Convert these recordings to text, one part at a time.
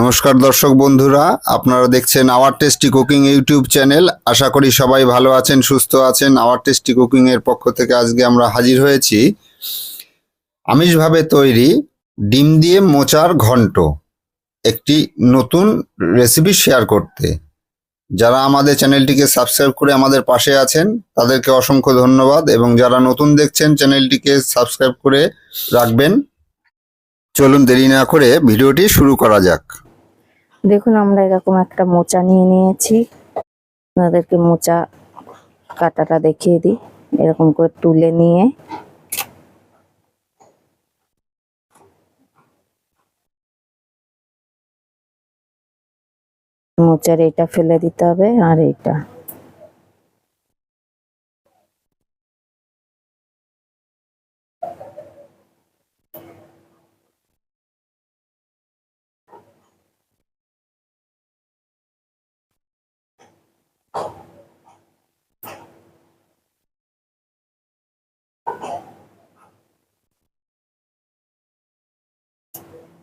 নমস্কার দর্শক বন্ধুরা, আপনারা দেখছেন our tasty cooking YouTube channel. আশা করি সবাই ভালো আছেন, সুস্থ আছেন। আওয়ার টেস্টি কুকিং এর পক্ষ থেকে আজকে আমরা হাজির হয়েছি আমিষভাবে তৈরি ডিম দিয়ে মোচার ঘন্ট। একটি নতুন রেসিপি শেয়ার করতে। যারা আমাদের চ্যানেলটিকে সাবস্ক্রাইব করে আমাদের পাশে আছেন, তাদেরকে অসংখ্য ধন্যবাদ এবং যারা নতুন দেখছেন, চ্যানেলটিকে সাবস্ক্রাইব করে রাখবেন। চলুন দেরি না করে ভিডিওটি শুরু করা যাক। দেখুন, আমরা এরকম একটা মোচা নিয়ে নিয়েছি। আপনাদেরকে মোচা কাটাটা দেখিয়ে দিই, এরকম করে তুলে নিয়ে। মোচার এটা ফেলে দিতে হবে, আর এটা।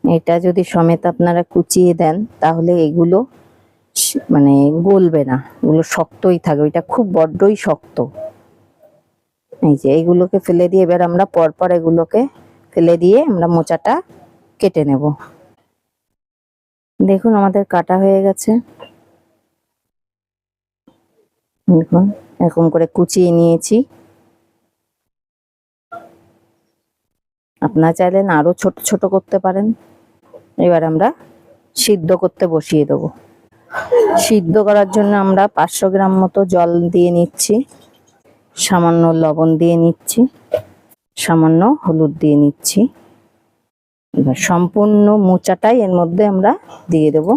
এটা যদি সমেত আপনারা কুচিয়ে দেন, তাহলে এগুলো মানে গলবে না। এগুলো শক্তই থাকবে এটা খুব বড্ডই শক্ত। এই যে এইগুলোকে ফেলে দিয়ে এবার আমরা পরপর এগুলোকে ফেলে দিয়ে আমরা মোচাটা কেটে নেব। দেখুন আমাদের কাটা হয়ে গেছে। দেখুন, এরকম করে কুচিয়ে নিয়েছি। আপনারা চাইলেন আরও ছোট ছোট করতে পারেন। এবার আমরা সিদ্ধ করতে বসিয়ে দেবো। সিদ্ধ করার জন্য আমরা পাঁচশো গ্রাম মতো জল দিয়ে নিচ্ছি, সামান্য লবণ দিয়ে নিচ্ছি, সামান্য হলুদ দিয়ে নিচ্ছি। এবার সম্পূর্ণ মোচাটাই এর মধ্যে আমরা দিয়ে দেব।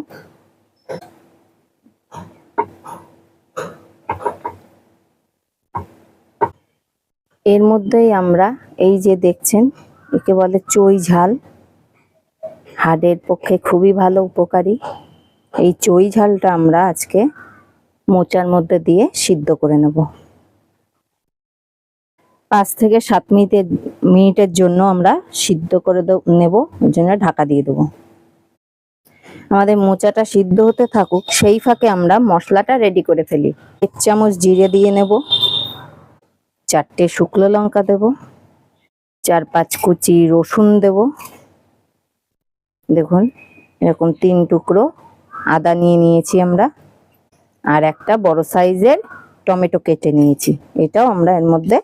এর মধ্যেই আমরা এই যে দেখছেন, একে বলে চই ঝাল। হাড়ের পক্ষে খুবই ভালো উপকারী। এই চই ঝালটা আমরা আজকে মোচার মধ্যে দিয়ে সিদ্ধ করে নেব। পাঁচ থেকে সাত মিনিটের মিনিটের জন্য আমরা সিদ্ধ করে নেব ওর জন্য ঢাকা দিয়ে দেবো। আমাদের মোচাটা সিদ্ধ হতে থাকুক, সেই ফাঁকে আমরা মশলাটা রেডি করে ফেলি। এক চামচ জিরে দিয়ে নেব, চারটে শুকনো লঙ্কা দেব, চার পাঁচ কুচি রসুন দেব দেখুন, এরকম তিন টুকরো আদা নিয়ে নিয়েছি আমরা, আর একটা বড় সাইজের টমেটো কেটে নিয়েছি, এটাও আমরা এর মধ্যে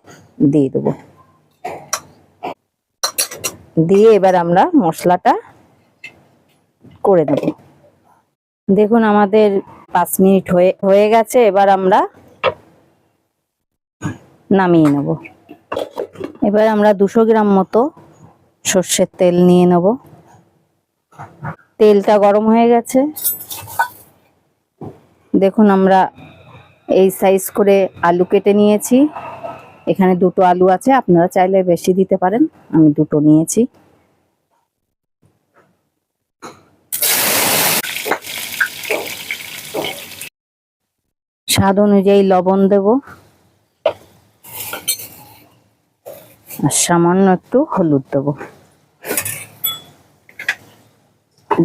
দিয়ে দেব। দিয়ে এবার আমরা মশলাটা করে নেব দেখুন, আমাদের পাঁচ মিনিট হয়ে হয়ে গেছে, এবার আমরা নামিয়ে নেব। এবার আমরা দুশো গ্রাম মতো সর্ষের তেল নিয়ে নেব। তেলটা গরম হয়ে গেছে। দেখুন আমরা এই সাইজ করে আলু কেটে নিয়েছি। এখানে দুটো আলু আছে, আপনারা চাইলে বেশি দিতে পারেন। আমি দুটো নিয়েছি। স্বাদ অনুযায়ী লবণ দেব। আর সামান্য একটু হলুদ দেবো।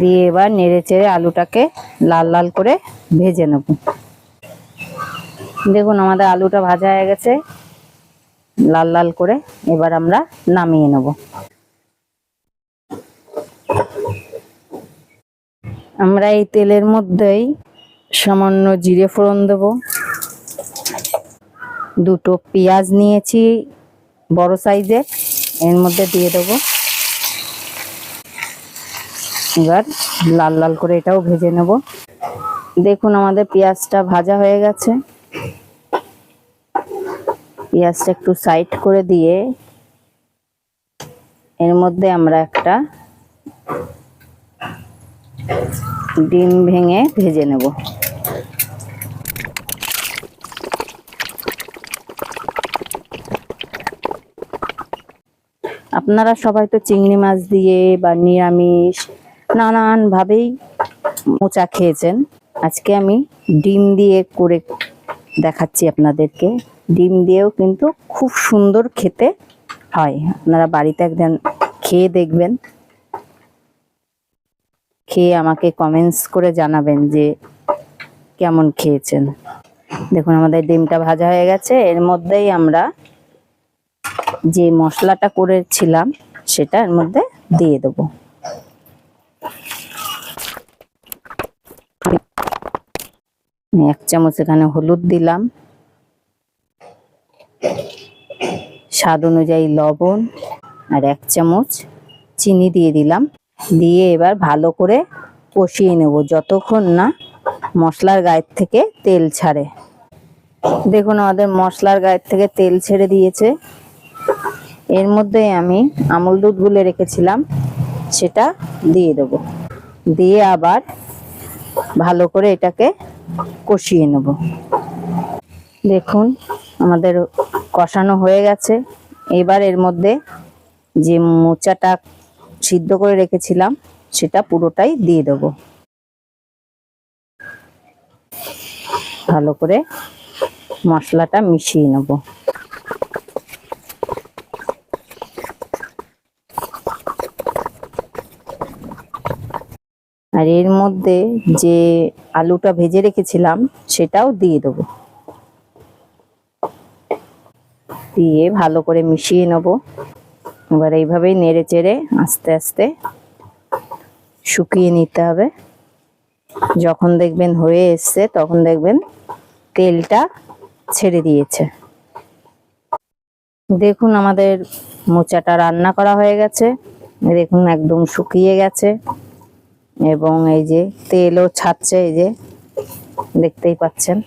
দিয়ে এবার নেড়ে চেড়ে আলুটাকে লাল লাল করে ভেজে নেব। দেখুন আমাদের আলুটা ভাজা হয়ে গেছে। লাল লাল করে এবার আমরা নামিয়ে নেব। আমরা এই তেলের মধ্যেই সামান্য জিরে ফোড়ন দেব। দুটো পেঁয়াজ নিয়েছি বড় সাইজের, এর মধ্যে দিয়ে দেবো। এবার লাল লাল করে এটাও ভেজে নেব। দেখুন আমাদের পেঁয়াজটা ভাজা হয়ে গেছে। পেঁয়াজটা একটু সাইড করে দিয়ে এর মধ্যে আমরা একটা ডিম ভেঙে ভেজে নেব। আপনারা সবাই তো চিংড়ি মাছ দিয়ে বা নিরামিষ নানান ভাবেই মোচা খেয়েছেন। আজকে আমি ডিম দিয়ে করে দেখাচ্ছি আপনাদেরকে। ডিম দিয়েও কিন্তু খুব সুন্দর খেতে হয়। আপনারা বাড়িতে একদিন খেয়ে দেখবেন। খেয়ে আমাকে কমেন্টস করে জানাবেন যে কেমন খেয়েছেন। দেখুন, আমাদের ডিমটা ভাজা হয়ে গেছে। এর মধ্যেই আমরা যে মশলাটা করেছিলাম, সেটা এর মধ্যে দিয়ে দেবো। এক চামচ এখানে হলুদ দিলাম। স্বাদ অনুযায়ী লবণ আর এক চামচ চিনি দিয়ে দিলাম। দিয়ে এবার ভালো করে কষিয়ে নেব যতক্ষণ না মশলার গায়ের থেকে তেল ছাড়ে। দেখুন আমাদের মশলার গায়ের থেকে তেল ছেড়ে দিয়েছে। এর মধ্যে আমি আমুল দুধ গুলে রেখেছিলাম, সেটা দিয়ে দেব। দিয়ে আবার ভালো করে এটাকে কষিয়ে নেব। দেখুন, আমাদের কষানো হয়ে গেছে। এবার এর মধ্যে যে মোচাটা সিদ্ধ করে রেখেছিলাম, সেটা পুরোটাই দিয়ে দেব। ভালো করে মশলাটা মিশিয়ে নেব। আর এর মধ্যে যে আলুটা ভেজে রেখেছিলাম, সেটাও দিয়ে দেবো। দিয়ে ভালো করে মিশিয়ে নেব। এবার এইভাবেই নেড়ে চেড়ে আস্তে আস্তে শুকিয়ে নিতে হবে। যখন দেখবেন হয়ে এসছে, তখন দেখবেন তেলটা ছেড়ে দিয়েছে। দেখুন আমাদের মোচাটা রান্না করা হয়ে গেছে। দেখুন একদম শুকিয়ে গেছে। এবং এই যে তেলও ছাড়ছে, এই যে দেখতেই পাচ্ছেন।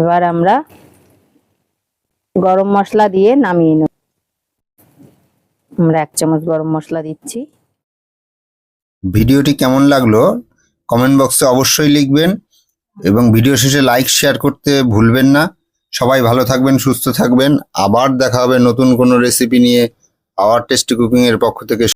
এবার আমরা গরম মশলা দিয়ে নামিয়ে নেব। আমরা এক চামচ গরম মশলা দিচ্ছি। ভিডিওটি কেমন লাগল কমেন্ট বক্সে অবশ্যই লিখবেন এবং ভিডিও শেষে লাইক, শেয়ার করতে ভুলবেন না। সবাই ভালো থাকবেন, সুস্থ থাকবেন। আবার দেখা হবে নতুন কোনো রেসিপি নিয়ে। আওয়ার টেস্টি কুকিং এর পক্ষ থেকে